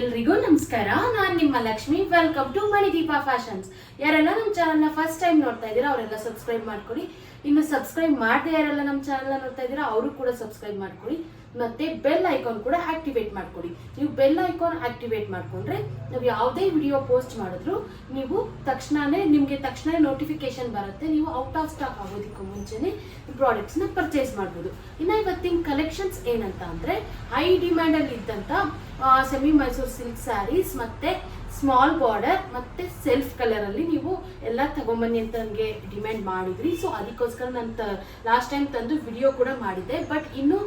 ಎಲ್ರಿಗೂ ನಮಸ್ಕಾರ. ನಾನು ನಿಮ್ಮ Lakshmi. Welcome to Manideepa fashions ಯಾರೆಲ್ಲ ನಮ್ಮ ಚಾನಲ್ನ ಫಸ್ಟ್ ಟೈಮ್ ನೋಡ್ತಾ ಇದ್ದೀರಾ, ಅವರೆಲ್ಲ ಸಬ್ಸ್ಕ್ರೈಬ್ ಮಾಡ್ಕೊಳ್ಳಿ ಇನ್ನು ಸಬ್ಸ್ಕ್ರೈಬ್ ಮಾಡದೇ ಯಾರೆಲ್ಲ ನಮ್ಮ ಚಾನಲ್ ನೋಡ್ತಾ ಇದ್ದೀರಾ, ಅವರು ಕೂಡ ಸಬ್ಸ್ಕ್ರೈಬ್ ಮಾಡ್ಕೊಳ್ಳಿ. ಮತ್ತೆ ಬೆಲ್ ಐಕಾನ್ ಕೂಡ ಆಕ್ಟಿವೇಟ್ ಮಾಡ್ಕೊಳ್ಳಿ. ನೀವು ಬೆಲ್ ಐಕಾನ್ ಆಕ್ಟಿವೇಟ್ ಮಾಡ್ಕೊಂಡ್ರೆ ನಾವು ಯಾವುದೇ ವಿಡಿಯೋ ಪೋಸ್ಟ್ ಮಾಡಿದ್ರು ನೀವು ತಕ್ಷಣನೇ, ನಿಮಗೆ ತಕ್ಷಣ ನೋಟಿಫಿಕೇಶನ್ ಬರುತ್ತೆ. ನೀವು ಔಟ್ ಆಫ್ ಸ್ಟಾಕ್ ಆಗೋದಕ್ಕೂ ಮುಂಚೆನೆ ಪ್ರಾಡಕ್ಟ್ಸ್ನ ಪರ್ಚೇಸ್ ಮಾಡ್ಬೋದು. ಇನ್ನು ಇವತ್ತಿನ ಕಲೆಕ್ಷನ್ಸ್ ಏನಂತ ಅಂದರೆ ಹೈ ಡಿಮ್ಯಾಂಡಲ್ಲಿ ಇದ್ದಂಥ ಸೆಮಿ ಮೈಸೂರು ಸಿಲ್ಕ್ ಸ್ಯಾರೀಸ್ ಮತ್ತೆ ಸ್ಮಾಲ್ ಬಾರ್ಡರ್ ಮತ್ತೆ ಸೆಲ್ಫ್ ಕಲರ್ ಅಲ್ಲಿ ನೀವು ಎಲ್ಲ ತಗೊಂಬನ್ನಿ ಅಂತ ನನಗೆ ಡಿಮ್ಯಾಂಡ್ ಮಾಡಿದ್ರಿ. ಸೊ ಅದಕ್ಕೋಸ್ಕರ ನಾನು ಲಾಸ್ಟ್ ಟೈಮ್ ತಂದು ವಿಡಿಯೋ ಕೂಡ ಮಾಡಿದ್ದೆ. ಬಟ್ ಇನ್ನು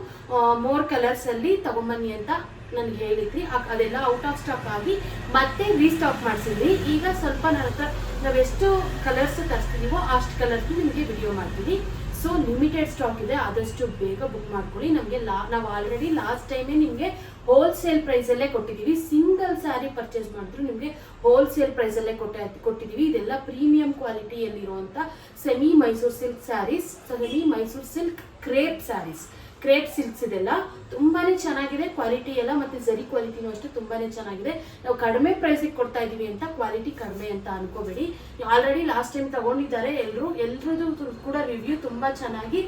ಮೋರ್ ಕಲರ್ಸ್ ಅಲ್ಲಿ ತಗೊಂಬನ್ನಿ ಅಂತ ನನಗೆ ಹೇಳಿದ್ರಿ. ಅದೆಲ್ಲ ಔಟ್ ಆಫ್ ಸ್ಟಾಕ್ ಆಗಿ ಮತ್ತೆ ರೀಸ್ಟಾಕ್ ಮಾಡಿಸಿದ್ರಿ. ಈಗ ಸ್ವಲ್ಪ ನನ್ನ ಹತ್ರ ನಾವೆಷ್ಟು ಕಲರ್ಸ್ ತರಿಸ್ತೀವೋ ಅಷ್ಟು ಕಲರ್ಸ್ ನಿಮಗೆ ವಿಡಿಯೋ ಮಾಡ್ತೀವಿ. ಸೊ ಲಿಮಿಟೆಡ್ ಸ್ಟಾಕ್ ಇದೆ, ಆದಷ್ಟು ಬೇಗ ಬುಕ್ ಮಾಡ್ಕೊಳ್ಳಿ. ನಮಗೆ ಲಾ, ನಾವು ಆಲ್ರೆಡಿ ಲಾಸ್ಟ್ ಟೈಮೇ ನಿಮಗೆ ಹೋಲ್ಸೇಲ್ ಪ್ರೈಸಲ್ಲೇ ಕೊಟ್ಟಿದ್ದೀವಿ. ಸಿಂಗಲ್ ಸ್ಯಾರಿ ಪರ್ಚೇಸ್ ಮಾಡಿದ್ರು ನಿಮಗೆ ಹೋಲ್ಸೇಲ್ ಪ್ರೈಸಲ್ಲೇ ಕೊಟ್ಟ, ಕೊಟ್ಟಿದ್ದೀವಿ. ಇದೆಲ್ಲ premium ಕ್ವಾಲಿಟಿಯಲ್ಲಿರುವಂಥ semi Mysore silk sarees semi Mysore silk crepe sarees crepe silks ಇದೆಲ್ಲ ತುಂಬಾನೇ ಚೆನ್ನಾಗಿದೆ. ಕ್ವಾಲಿಟಿ ಎಲ್ಲ ಮತ್ತೆ ಜರಿ ಕ್ವಾಲಿಟಿನೂ ಅಷ್ಟೇ ತುಂಬಾನೇ ಚೆನ್ನಾಗಿದೆ. ನಾವು ಕಡಿಮೆ ಪ್ರೈಸಿಗೆ ಕೊಡ್ತಾ ಇದೀವಿ ಅಂತ ಕ್ವಾಲಿಟಿ ಕಡಿಮೆ ಅಂತ ಅನ್ಕೋಬೇಡಿ. ಆಲ್ರೆಡಿ ಲಾಸ್ಟ್ ಟೈಮ್ ತಗೊಂಡಿದ್ದಾರೆ ಎಲ್ಲರೂ ಎಲ್ರದ್ದು ಕೂಡ ರಿವ್ಯೂ ತುಂಬಾ ಚೆನ್ನಾಗಿ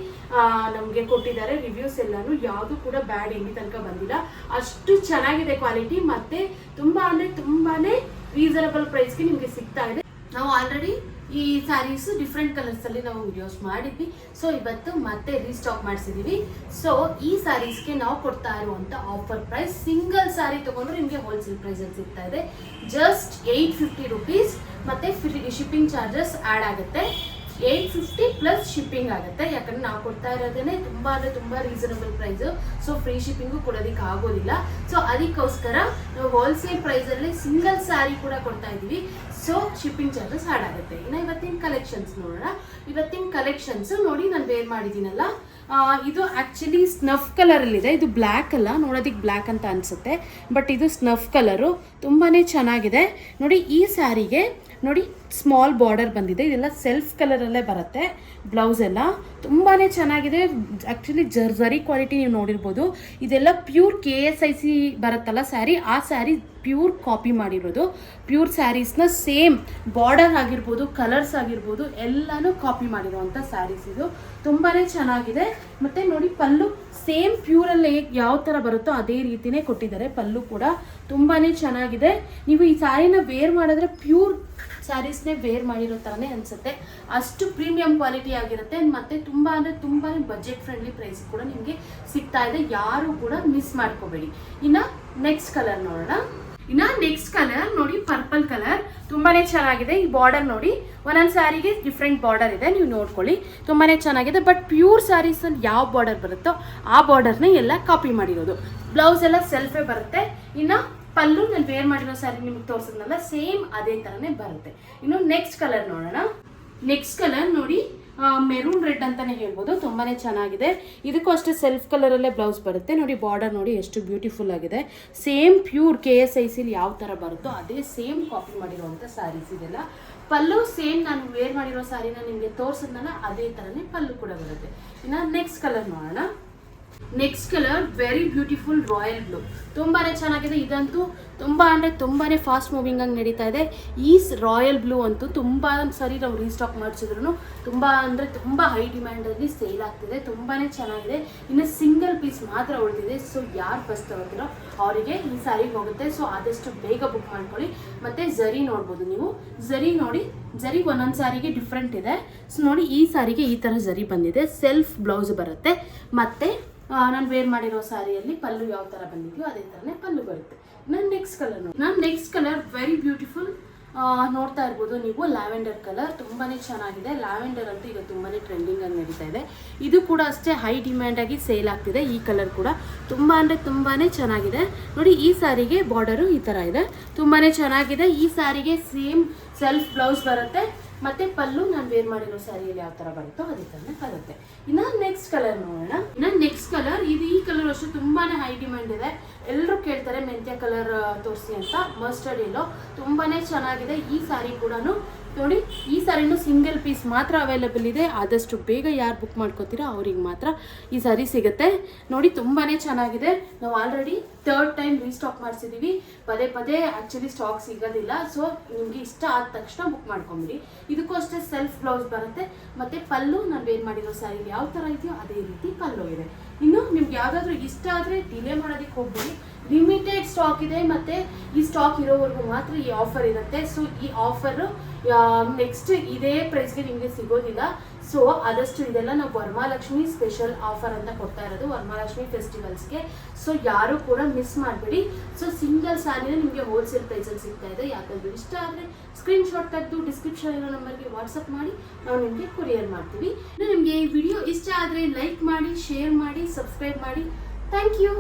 ನಮಗೆ ಕೊಟ್ಟಿದ್ದಾರೆ. ರಿವ್ಯೂಸ್ ಎಲ್ಲಾನು ಯಾವುದು ಕೂಡ ಬ್ಯಾಡ್ ಇಲ್ಲಿ ತನಕ ಬಂದಿಲ್ಲ. ಅಷ್ಟು ಚೆನ್ನಾಗಿದೆ ಕ್ವಾಲಿಟಿ ಮತ್ತೆ ತುಂಬಾ ಅಂದ್ರೆ ತುಂಬಾನೇ ರೀಸನಬಲ್ ಪ್ರೈಸ್ಗೆ ನಿಮಗೆ ಸಿಗ್ತಾ ಇದೆ. ನಾವು ಆಲ್ರೆಡಿ ಈ ಸ್ಯಾರೀಸ್ ಡಿಫ್ರೆಂಟ್ ಕಲರ್ಸ್ ಅಲ್ಲಿ ನಾವು ವಿಡಿಯೋಸ್ ಮಾಡಿದ್ವಿ. ಸೊ ಇವತ್ತು ಮತ್ತೆ ರೀಸ್ಟಾಕ್ ಮಾಡಿಸಿದ್ದೀವಿ ಸೊ ಈ ಸ್ಯಾರೀಸ್ಗೆ ನಾವು ಕೊಡ್ತಾ ಇರುವಂತ ಆಫರ್ ಪ್ರೈಸ್ ಸಿಂಗಲ್ ಸ್ಯಾರಿ ತಗೊಂಡ್ರೆ ನಿಮಗೆ ಹೋಲ್ಸೇಲ್ ಪ್ರೈಸ್ ಅಲ್ಲಿ ಸಿಗ್ತಾ ಇದೆ. ಜಸ್ಟ್ ಏಯ್ಟ್ ಫಿಫ್ಟಿ ರುಪೀಸ್ ಮತ್ತೆ ಫ್ರೀ ಶಿಪ್ಪಿಂಗ್ ಚಾರ್ಜಸ್ ಆ್ಯಡ್ ಆಗುತ್ತೆ. ಏಯ್ಟ್ ಫಿಫ್ಟಿ ಪ್ಲಸ್ ಶಿಪ್ಪಿಂಗ್ ಆಗುತ್ತೆ. ಯಾಕಂದ್ರೆ ನಾವು ಕೊಡ್ತಾ ಇರೋದೇನೆ ತುಂಬಾ ಅಂದ್ರೆ ತುಂಬಾ reasonable price so free shipping ಕೊಡೋದಕ್ಕೆ ಆಗೋದಿಲ್ಲ. ಸೊ ಅದಕ್ಕೋಸ್ಕರ ನಾವು ಹೋಲ್ಸೇಲ್ ಪ್ರೈಸ್ ಅಲ್ಲಿ ಸಿಂಗಲ್ ಸ್ಯಾರಿ ಕೂಡ ಕೊಡ್ತಾ ಇದ್ದೀವಿ. ಸೊ ಶಿಪ್ಪಿಂಗ್ ಚಾರ್ಜಸ್ ಆಡ್ ಆಗುತ್ತೆ. ಇನ್ನು ಇವತ್ತಿನ ಕಲೆಕ್ಷನ್ಸ್ ನೋಡೋಣ. ಇವತ್ತಿನ ಕಲೆಕ್ಷನ್ಸ್ ನೋಡಿ ನಾನು ವೇರ್ ಮಾಡಿದ್ದೀನಲ್ಲ. ಇದು ಆಕ್ಚುಲಿ ಸ್ನಫ್ ಕಲರಲ್ಲಿದೆ ಇದು ಬ್ಲ್ಯಾಕ್ ಅಲ್ಲ. ನೋಡೋದಕ್ಕೆ ಬ್ಲ್ಯಾಕ್ ಅಂತ ಅನಿಸುತ್ತೆ. ಬಟ್ ಇದು ಸ್ನಫ್ ಕಲರು ತುಂಬಾ ಚೆನ್ನಾಗಿದೆ. ನೋಡಿ, ಈ ಸ್ಯಾರಿಗೆ ನೋಡಿ ಸ್ಮಾಲ್ ಬಾರ್ಡರ್ ಬಂದಿದೆ. ಇದೆಲ್ಲ ಸೆಲ್ಫ್ ಕಲರಲ್ಲೇ ಬರುತ್ತೆ ಬ್ಲೌಸ್ ಎಲ್ಲ. ತುಂಬಾ ಚೆನ್ನಾಗಿದೆ. ಆ್ಯಕ್ಚುಲಿ ಜರ್ಜರಿ ಕ್ವಾಲಿಟಿ ನೀವು ನೋಡಿರ್ಬೋದು. ಇದೆಲ್ಲ pure K S I C ಬರುತ್ತಲ್ಲ ಸ್ಯಾರಿ ಆ ಸ್ಯಾರಿ ಪ್ಯೂರ್ ಕಾಪಿ ಮಾಡಿರೋದು. ಪ್ಯೂರ್ ಸ್ಯಾರೀಸ್ನ ಸೇಮ್ ಬಾರ್ಡರ್ ಆಗಿರ್ಬೋದು, ಕಲರ್ಸ್ ಆಗಿರ್ಬೋದು, ಎಲ್ಲನೂ ಕಾಪಿ ಮಾಡಿರುವಂಥ ಸ್ಯಾರೀಸ್ ಇದು. ತುಂಬಾ ಚೆನ್ನಾಗಿದೆ. ಮತ್ತು ನೋಡಿ ಪಲ್ಲು ಸೇಮ್ ಪ್ಯೂರಲ್ಲಿ ಯಾವ ಥರ ಬರುತ್ತೋ ಅದೇ ರೀತಿಯೇ ಕೊಟ್ಟಿದ್ದಾರೆ. ಪಲ್ಲು ಕೂಡ ತುಂಬಾ ಚೆನ್ನಾಗಿದೆ. ನೀವು ಈ ಸ್ಯಾರಿನ ವೇರ್ ಮಾಡಿದ್ರೆ ಪ್ಯೂರ್ ಸ್ಯಾರೀಸ್ನೇ ವೇರ್ ಮಾಡಿರೋ ಥರನೇ ಅನಿಸುತ್ತೆ. ಅಷ್ಟು ಪ್ರೀಮಿಯಂ ಕ್ವಾಲಿಟಿ ಆಗಿರುತ್ತೆ. ಮತ್ತು ತುಂಬ ಅಂದರೆ ತುಂಬಾ ಬಜೆಟ್ ಫ್ರೆಂಡ್ಲಿ ಪ್ರೈಸ್ ಕೂಡ ನಿಮಗೆ ಸಿಗ್ತಾ ಇದೆ. ಯಾರು ಕೂಡ ಮಿಸ್ ಮಾಡ್ಕೋಬೇಡಿ. ಇನ್ನು ನೆಕ್ಸ್ಟ್ ಕಲರ್ ನೋಡೋಣ. ಇನ್ನ ನೆಕ್ಸ್ಟ್ ಕಲರ್ ನೋಡಿ ಪರ್ಪಲ್ ಕಲರ್ ತುಂಬಾನೇ ಚೆನ್ನಾಗಿದೆ. ಈ ಬಾರ್ಡರ್ ನೋಡಿ ಒಂದೊಂದು ಸ್ಯಾರಿಗೆ ಡಿಫ್ರೆಂಟ್ ಬಾರ್ಡರ್ ಇದೆ. ನೀವು ನೋಡ್ಕೊಳ್ಳಿ. ತುಂಬಾನೇ ಚೆನ್ನಾಗಿದೆ. ಬಟ್ ಪ್ಯೂರ್ ಸ್ಯಾರೀಸಲ್ಲಿ ಯಾವ ಬಾರ್ಡರ್ ಬರುತ್ತೋ ಆ ಬಾರ್ಡರ್ನ ಎಲ್ಲ ಕಾಪಿ ಮಾಡಿರೋದು. ಬ್ಲೌಸ್ ಎಲ್ಲ ಸೆಲ್ಫೇ ಬರುತ್ತೆ. ಇನ್ನ ಪಲ್ಲು ನಾನು ವೇರ್ ಮಾಡಿರೋ ಸ್ಯಾರಿ ನಿಮ್ಗೆ ತೋರಿಸಿದ್ನಲ್ಲ ಸೇಮ್ ಅದೇ ಥರನೇ ಬರುತ್ತೆ. ಇನ್ನು ನೆಕ್ಸ್ಟ್ ಕಲರ್ ನೋಡೋಣ. ನೆಕ್ಸ್ಟ್ ಕಲರ್ ನೋಡಿ ಮೆರೂನ್ ರೆಡ್ ಅಂತಾನೆ ಹೇಳ್ಬೋದು. ತುಂಬಾ ಚೆನ್ನಾಗಿದೆ. ಇದಕ್ಕೂ ಅಷ್ಟೇ ಸೆಲ್ಫ್ ಕಲರಲ್ಲೇ ಬ್ಲೌಸ್ ಬರುತ್ತೆ. ನೋಡಿ ಬಾರ್ಡರ್ ನೋಡಿ ಎಷ್ಟು ಬ್ಯೂಟಿಫುಲ್ ಆಗಿದೆ. Same pure K S I ಸಿಲಿ ಯಾವ ಥರ ಬರುತ್ತೋ ಅದೇ ಸೇಮ್ ಕಾಪಿ ಮಾಡಿರುವಂಥ ಸ್ಯಾರೀಸ್ ಇದೆಲ್ಲ. ಪಲ್ಲು ಸೇಮ್ ನಾನು ವೇರ್ ಮಾಡಿರೋ ಸ್ಯಾರಿನ ನಿಮಗೆ ತೋರಿಸಿದ್ನಲ್ಲ, ಅದೇ ಥರನೇ ಪಲ್ಲು ಕೂಡ ಬರುತ್ತೆ. ಇನ್ನು ನೆಕ್ಸ್ಟ್ ಕಲರ್ ನೋಡೋಣ. Next colour very beautiful royal blue ತುಂಬಾ ಚೆನ್ನಾಗಿದೆ. ಇದಂತೂ ತುಂಬ ಅಂದರೆ ತುಂಬಾ ಫಾಸ್ಟ್ ಮೂವಿಂಗ್ ಆಗಿ ನಡೀತಾ ಇದೆ. ಈ ರಾಯಲ್ ಬ್ಲೂ ಅಂತೂ ತುಂಬ ಸರಿ ನಾವು ರೀಸ್ಟಾಕ್ ಮಾಡಿಸಿದ್ರು ತುಂಬ ಅಂದರೆ ತುಂಬ ಹೈ ಡಿಮ್ಯಾಂಡಲ್ಲಿ ಸೇಲ್ ಆಗ್ತಿದೆ. ತುಂಬಾ ಚೆನ್ನಾಗಿದೆ. ಇನ್ನು ಸಿಂಗಲ್ ಪೀಸ್ ಮಾತ್ರ ಉಳಿದಿದೆ. ಸೊ ಯಾರು ಫಸ್ಟ್ ತಗೋತೀರೋ ಅವರಿಗೆ ಈ ಸ್ಯಾರಿಗೆ ಹೋಗುತ್ತೆ. ಸೊ ಆದಷ್ಟು ಬೇಗ ಬುಕ್ ಮಾಡ್ಕೊಳ್ಳಿ. ಮತ್ತು ಝರಿ ನೋಡ್ಬೋದು ನೀವು. ಝರಿ ನೋಡಿ ಝರಿ ಒಂದೊಂದು ಸಾರಿಗೆ ಡಿಫ್ರೆಂಟ್ ಇದೆ. ಸೊ ನೋಡಿ ಈ ಸಾರಿಗೆ ಈ ಥರ ಝರಿ ಬಂದಿದೆ. ಸೆಲ್ಫ್ ಬ್ಲೌಸ್ ಬರುತ್ತೆ. ಮತ್ತು ನಾನು ವೇರ್ ಮಾಡಿರೋ ಸ್ಯಾರಿಯಲ್ಲಿ ಪಲ್ಲು ಯಾವ ಥರ ಬಂದಿದೆಯೋ ಅದೇ ಥರನೇ ಪಲ್ಲು ಬರುತ್ತೆ. ನಾನು ನೆಕ್ಸ್ಟ್ ಕಲರ್ ನೋಡಿ. ನಾನು ನೆಕ್ಸ್ಟ್ ಕಲರ್ ವೆರಿ ಬ್ಯೂಟಿಫುಲ್ ನೋಡ್ತಾ ಇರ್ಬೋದು ನೀವು. ಲ್ಯಾವೆಂಡರ್ ಕಲರ್ ತುಂಬಾ ಚೆನ್ನಾಗಿದೆ. ಲ್ಯಾವೆಂಡರ್ ಅಂತೂ ಈಗ ತುಂಬಾ ಟ್ರೆಂಡಿಂಗ್ ಆಗಿ ನಡೀತಾ ಇದೆ. ಇದು ಕೂಡ ಅಷ್ಟೇ ಹೈ ಡಿಮ್ಯಾಂಡ್ ಆಗಿ ಸೇಲ್ ಆಗ್ತಿದೆ. ಈ ಕಲರ್ ಕೂಡ ತುಂಬ ಅಂದರೆ ತುಂಬಾ ಚೆನ್ನಾಗಿದೆ. ನೋಡಿ, ಈ ಸ್ಯಾರಿಗೆ ಬಾರ್ಡರು ಈ ಥರ ಇದೆ. ತುಂಬಾ ಚೆನ್ನಾಗಿದೆ. ಈ ಸ್ಯಾರಿಗೆ ಸೇಮ್ ಸೆಲ್ಫ್ ಬ್ಲೌಸ್ ಬರುತ್ತೆ. ಮತ್ತೆ ಪಲ್ಲು ನಾನು ವೇರ್ ಮಾಡಿರೋ ಸ್ಯಾರಿಯಲ್ಲಿ ಯಾವ ತರ ಬರುತ್ತೋ ಅದೇ ತರನೇ ಬರುತ್ತೆ. ಇನ್ನು ನೆಕ್ಸ್ಟ್ ಕಲರ್ ನೋಡೋಣ. ಕಲರ್ ಇದು ಈ ಕಲರ್ ಅಷ್ಟು ತುಂಬಾನೇ ಹೈ ಡಿಮ್ಯಾಂಡ್ ಇದೆ. ಎಲ್ಲರೂ ಕೇಳ್ತಾರೆ, ಮೆಂತ್ಯ ಕಲರ್ ತೋರಿಸಿ ಅಂತ. ಮಸ್ಟರ್ಡ್ ಎಲ್ಲೋ ತುಂಬಾನೇ ಚೆನ್ನಾಗಿದೆ. ಈ ಸ್ಯಾರಿ ಕೂಡ ನೋಡಿ, ಈ ಸಾರಿನೂ ಸಿಂಗಲ್ ಪೀಸ್ ಮಾತ್ರ ಅವೈಲೇಬಲ್ ಇದೆ. ಆದಷ್ಟು ಬೇಗ ಯಾರು ಬುಕ್ ಮಾಡ್ಕೋತೀರೋ ಅವ್ರಿಗೆ ಮಾತ್ರ ಈ ಸಾರಿ ಸಿಗುತ್ತೆ. ನೋಡಿ ತುಂಬಾ ಚೆನ್ನಾಗಿದೆ. ನಾವು ಆಲ್ರೆಡಿ ತರ್ಡ್ ಟೈಮ್ ರೀಸ್ಟಾಕ್ ಮಾಡಿಸಿದ್ದೀವಿ ಪದೇ ಪದೇ ಆ್ಯಕ್ಚುಲಿ ಸ್ಟಾಕ್ ಸಿಗೋದಿಲ್ಲ. ಸೊ ನಿಮಗೆ ಇಷ್ಟ ಆದ ತಕ್ಷಣ ಬುಕ್ ಮಾಡ್ಕೊಂಬಿಡಿ. ಇದಕ್ಕೂ ಅಷ್ಟೇ ಸೆಲ್ಫ್ ಬ್ಲೌಸ್ ಬರುತ್ತೆ. ಮತ್ತು ಪಲ್ಲು ನಾನು ಏನು ಮಾಡಿರೋ ಸಾರಿ ಯಾವ ಥರ ಇದೆಯೋ ಅದೇ ರೀತಿ ಪಲ್ಲು ಇದೆ. ಇನ್ನು ನಿಮ್ಗೆ ಯಾವುದಾದ್ರೂ ಇಷ್ಟ ಆದರೆ ಡಿಲೇ ಮಾಡೋದಕ್ಕೆ ಹೋಗ್ಬೇಡಿ. ಲಿಮಿಟೆಡ್ ಸ್ಟಾಕ್ ಇದೆ ಮತ್ತು ಈ ಸ್ಟಾಕ್ ಇರೋವರೆಗೂ ಮಾತ್ರ ಈ ಆಫರ್ ಇರುತ್ತೆ. ಸೊ ಈ ಆಫರ್ ನೆಕ್ಸ್ಟ್ ಇದೇ ಪ್ರೈಸ್ಗೆ ನಿಮಗೆ ಸಿಗೋದಿಲ್ಲ. ಸೊ ಆದಷ್ಟು ಇದೆಲ್ಲ ನಾವು ವರಮಹಾಲಕ್ಷ್ಮಿ ಸ್ಪೆಷಲ್ ಆಫರ್ ಅಂತ ಕೊಡ್ತಾ ಇರೋದು ವರಮಹಾಲಕ್ಷ್ಮಿ ಫೆಸ್ಟಿವಲ್ಸ್ಗೆ ಸೊ ಯಾರು ಕೂಡ ಮಿಸ್ ಮಾಡಬೇಡಿ. ಸೊ ಸಿಂಗಲ್ ಸ್ಯಾರಿನ ನಿಮಗೆ ಹೋಲ್ಸೇಲ್ ಪ್ರೈಸಲ್ಲಿ ಸಿಗ್ತಾ ಇದೆ. ಯಾಕಂದ್ರೆ ಇಷ್ಟ ಆದರೆ ಸ್ಕ್ರೀನ್ಶಾಟ್ ತೆಗೆದು ಡಿಸ್ಕ್ರಿಪ್ಷನ್ ಇರೋ ನಂಬರ್ಗೆ ವಾಟ್ಸಪ್ ಮಾಡಿ, ನಾವು ನಿಮಗೆ ಕೊರಿಯರ್ ಮಾಡ್ತೀವಿ. ನಿಮಗೆ ಈ ವಿಡಿಯೋ ಇಷ್ಟ ಆದರೆ ಲೈಕ್ ಮಾಡಿ ಶೇರ್ ಮಾಡಿ ಸಬ್ಸ್ಕ್ರೈಬ್ ಮಾಡಿ. Thank you